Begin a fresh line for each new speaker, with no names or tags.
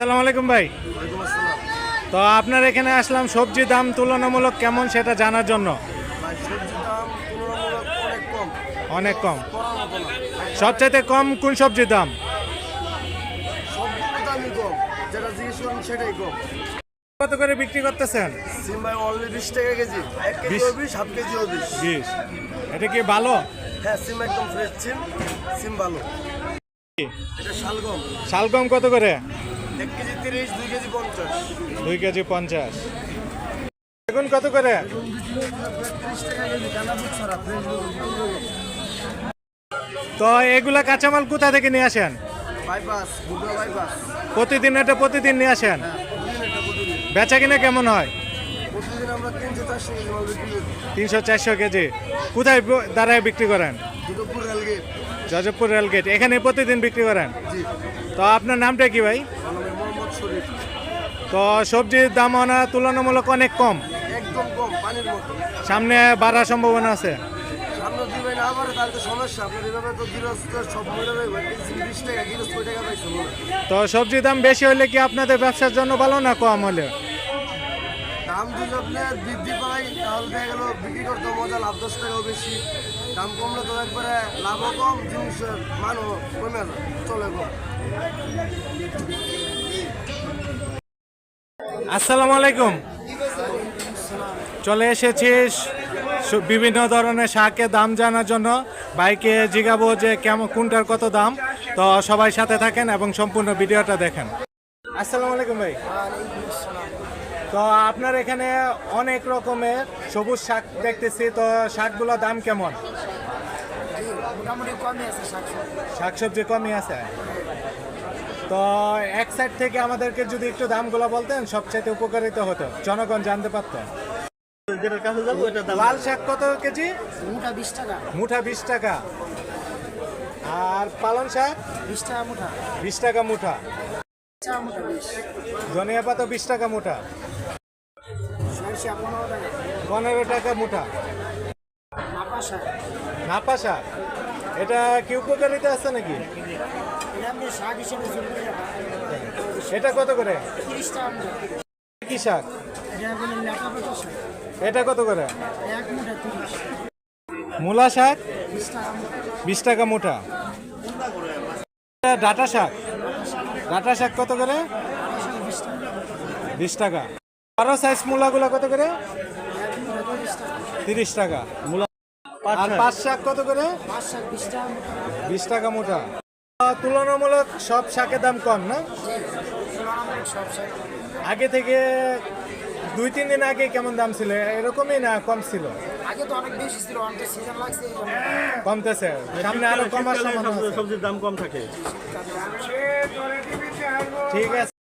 আসসালামু আলাইকুম ভাই। তো আপনার এখানে আসলাম সবজি দাম তুলনামূলক কেমন সেটা জানার জন্য?
অনেক কম।
সবচাইতে কম কোন সবজির দাম? কত করে বিক্রি করতেছেন?
বিশ।
এটা কি ভালো?
হ্যাঁ সিম একদম ফ্রেশ সিম সিম ভালো। শালগম।
শালগম কত করে?
এক কেজি তিরিশ দুই কেজি পঞ্চাশ।
দুই কেজি পঞ্চাশ। বেগুন কত করে? তো এগুলা কাঁচামাল কোথা থেকে নিয়ে আসেন? প্রতিদিন এটা প্রতিদিন নিয়ে আসেন?
হ্যাঁ
বেচা কিনা কেমন হয়?
তিনশো চারশো কেজি
কোথায় দাঁড়ায় বিক্রি করেন?
Dutopur rail gate.
এখানে প্রতিদিন বিক্রি করেন?
জি।
তো আপনার নামটা কি ভাই?
মোহাম্মদ শরীফ।
তো সবজির দাম আনা তুলনামূলক অনেক কম।
একদম কম পানির মতো।
সামনে বাড়ার সম্ভাবনা আছে?
তো
সবজির দাম বেশি হলে কি আপনাদের ব্যবসার জন্য ভালো না কম হলে?
দাম যদি আপনার বৃদ্ধি পায় তাহলে দেখা গেল বিক্রি করতে মজা লাভ দশ টাকাও বেশি। দাম কমলে তো একবারে লাভও কম জিনিসের মানও কমে চলে কম
আসসালামু আলাইকুম। চলে এসেছিস বিভিন্ন ধরনের শাকের দাম জানার জন্য। বাইকে জিগাবো যে কেমন কোনটার কত দাম। তো সবাই সাথে থাকেন এবং সম্পূর্ণ ভিডিওটা দেখেন। আসসালামু আলাইকুম ভাই। তো আপনার এখানে অনেক রকমের সবুজ শাক দেখতেছি তো শাকগুলোর দাম কেমন?
মোটামুটি কমই
শাকসবজি কমই আছে। তো এক সাইড থেকে আমাদেরকে যদি একটু দামগুলো বলতেন সবচেয়ে উপকারিত হতো। জনগণ জানতে পারতো।
যেটার কাছে যাব এটা
লাল শাক কত কেজি?
মুঠা বিশ টাকা।
মুঠা বিশ টাকা। আর পালং শাক?
বিশ টাকা মুঠা।
বিশ টাকা মুঠা। ধনিয়া পাতা বিশ টাকা মুঠা।
পনেরো টাকা
মুঠা নাপা শাক এটা কি উপকারিতা আছে নাকি?
এটা
কত করে? কি শাক
এটা
কত করে? মূলা শাক
বিশ টাকা
এটা ডাটা শাক ডাটা শাক কত করে?
বিশ টাকা।
বড় সাইজ মূলাগুলো কত করে?
তিরিশ টাকা।
মূলা আর পাঁচ শাক কত করে?
বিশ টাকা
মোটা। তুলনামূলক সব শাকের দাম কম না?
তুলনামূলক সব শাক
আগে থেকে দুই তিন দিন আগে কেমন দাম ছিল? এরকমই না কম ছিল?
আগে তো অনেক বেশি ছিল অনেক সিজন লাগছে।
কমতেছে। সামনে আরও কমার সম্ভাবনা।
সবজির দাম কম থাকে।
ঠিক আছে।